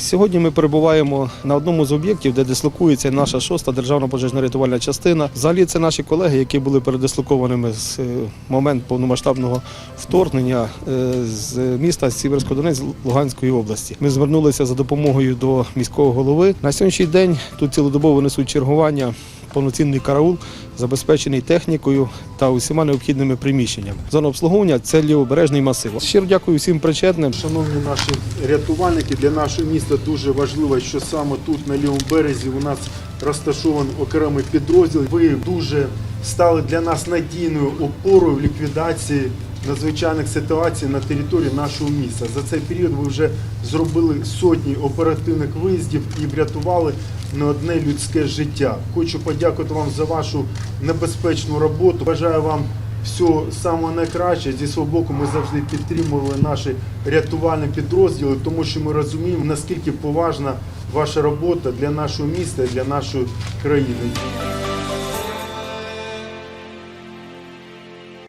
Сьогодні ми перебуваємо на одному з об'єктів, де дислокується наша шоста державна пожежно-рятувальна частина. Взагалі, це наші колеги, які були передислокованими з момент моменту повномасштабного вторгнення е, з міста Сіверськодонець Луганської області. Ми звернулися за допомогою до міського голови. На сьогоднішній день тут цілодобово несуть чергування. Повноцінний караул забезпечений технікою та усіма необхідними приміщеннями. Зона обслуговування це лівобережний масив. Щиро дякую всім причетним. Шановні наші рятувальники, для нашого міста дуже важливо, що саме тут на лівому березі у нас розташований окремий підрозділ. Ви дуже стали для нас надійною опорою в ліквідації надзвичайних ситуацій на території нашого міста. За цей період ви вже зробили сотні оперативних виїздів і врятували не одне людське життя. Хочу подякувати вам за вашу небезпечну роботу. Бажаю вам всього самого найкраще. Зі свого боку ми завжди підтримували наші рятувальні підрозділи, тому що ми розуміємо, наскільки поважна ваша робота для нашого міста і для нашої країни.